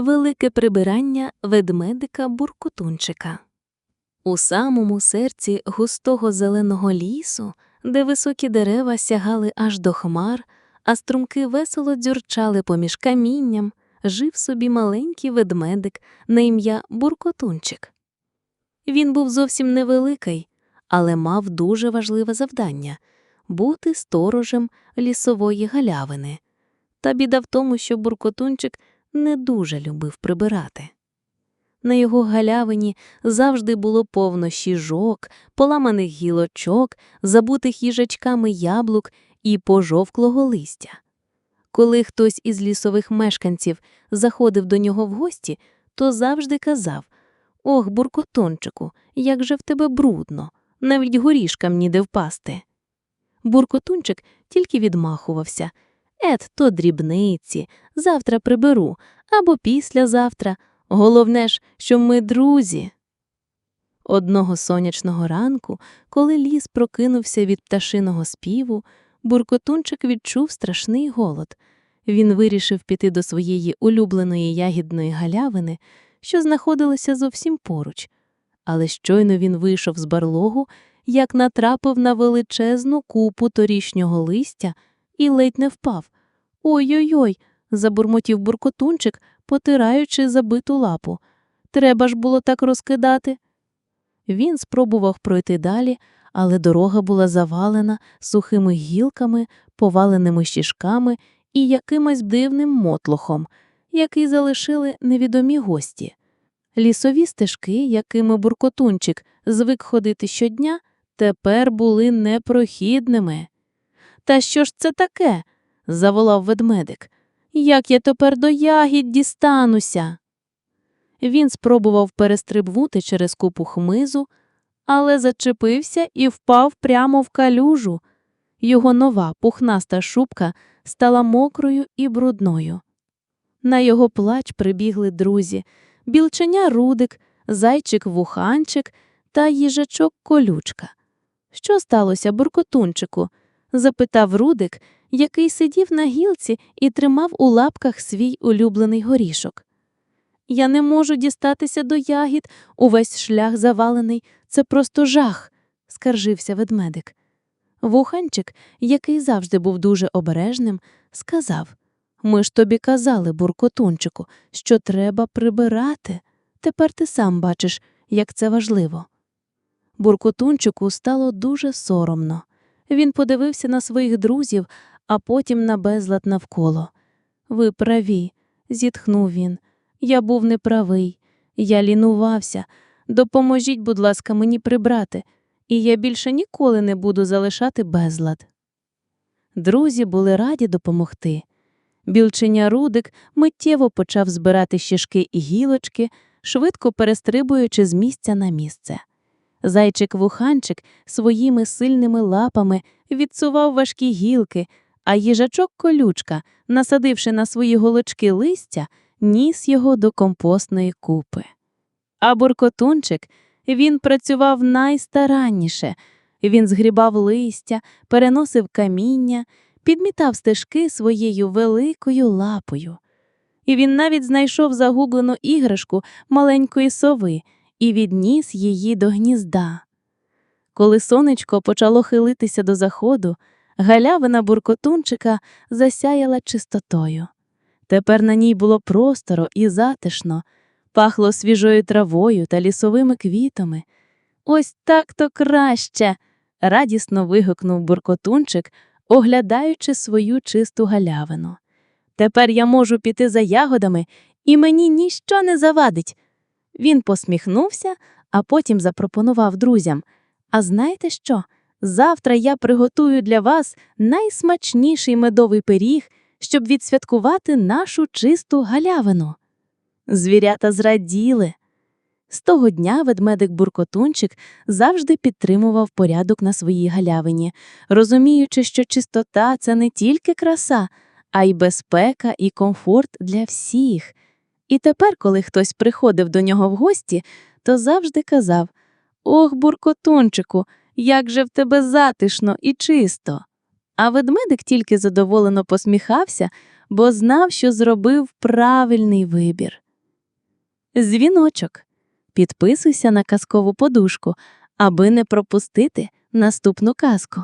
велике прибирання ведмедика буркотунчика. У самому серці густого зеленого лісу, де високі дерева сягали аж до хмар, а струмки весело дзюрчали поміж камінням, жив собі маленький ведмедик на ім'я Буркотунчик. Він був зовсім невеликий, але мав дуже важливе завдання бути сторожем лісової галявини. Та біда в тому, що Буркотунчик не дуже любив прибирати. На його галявині завжди було повно щіжок, поламаних гілочок, забутих їжачками яблук і пожовклого листя. Коли хтось із лісових мешканців заходив до нього в гості, то завжди казав Ох, буркотончику, як же в тебе брудно, навіть горішкам ніде впасти. Буркотунчик тільки відмахувався Ет, то дрібниці, завтра приберу або післязавтра. Головне ж, що ми друзі. Одного сонячного ранку, коли ліс прокинувся від пташиного співу, буркотунчик відчув страшний голод. Він вирішив піти до своєї улюбленої ягідної галявини, що знаходилася зовсім поруч. Але щойно він вийшов з барлогу, як натрапив на величезну купу торішнього листя і ледь не впав. Ой-ой-ой, забурмотів буркотунчик, потираючи забиту лапу. Треба ж було так розкидати. Він спробував пройти далі, але дорога була завалена сухими гілками, поваленими щішками і якимось дивним мотлохом, який залишили невідомі гості. Лісові стежки, якими буркотунчик звик ходити щодня, тепер були непрохідними. Та що ж це таке? заволав ведмедик. Як я тепер до ягід дістануся? Він спробував перестрибнути через купу хмизу, але зачепився і впав прямо в калюжу. Його нова пухнаста шубка стала мокрою і брудною. На його плач прибігли друзі білченя Рудик, зайчик вуханчик та їжачок колючка. Що сталося, буркотунчику? Запитав Рудик, який сидів на гілці і тримав у лапках свій улюблений горішок. Я не можу дістатися до ягід, увесь шлях завалений, це просто жах, скаржився ведмедик. Вуханчик, який завжди був дуже обережним, сказав Ми ж тобі казали, буркотунчику, що треба прибирати. Тепер ти сам бачиш, як це важливо. Буркотунчику стало дуже соромно. Він подивився на своїх друзів, а потім на безлад навколо. Ви праві, зітхнув він. Я був неправий, я лінувався. Допоможіть, будь ласка, мені прибрати, і я більше ніколи не буду залишати безлад. Друзі були раді допомогти. Білченя Рудик миттєво почав збирати щішки і гілочки, швидко перестрибуючи з місця на місце. Зайчик вуханчик своїми сильними лапами відсував важкі гілки, а їжачок колючка, насадивши на свої голочки листя, ніс його до компостної купи. А буркотунчик він працював найстаранніше. Він згрібав листя, переносив каміння, підмітав стежки своєю великою лапою. І він навіть знайшов загублену іграшку маленької сови і відніс її до гнізда. Коли сонечко почало хилитися до заходу, галявина буркотунчика засяяла чистотою. Тепер на ній було просторо і затишно, пахло свіжою травою та лісовими квітами. Ось так то краще. радісно вигукнув буркотунчик, оглядаючи свою чисту галявину. Тепер я можу піти за ягодами, і мені ніщо не завадить. Він посміхнувся, а потім запропонував друзям. А знаєте що? Завтра я приготую для вас найсмачніший медовий пиріг, щоб відсвяткувати нашу чисту галявину. Звірята зраділи. З того дня ведмедик Буркотунчик завжди підтримував порядок на своїй галявині, розуміючи, що чистота це не тільки краса, а й безпека і комфорт для всіх. І тепер, коли хтось приходив до нього в гості, то завжди казав Ох, буркотунчику, як же в тебе затишно і чисто. А ведмедик тільки задоволено посміхався, бо знав, що зробив правильний вибір. дзвіночок. Підписуйся на казкову подушку, аби не пропустити наступну казку.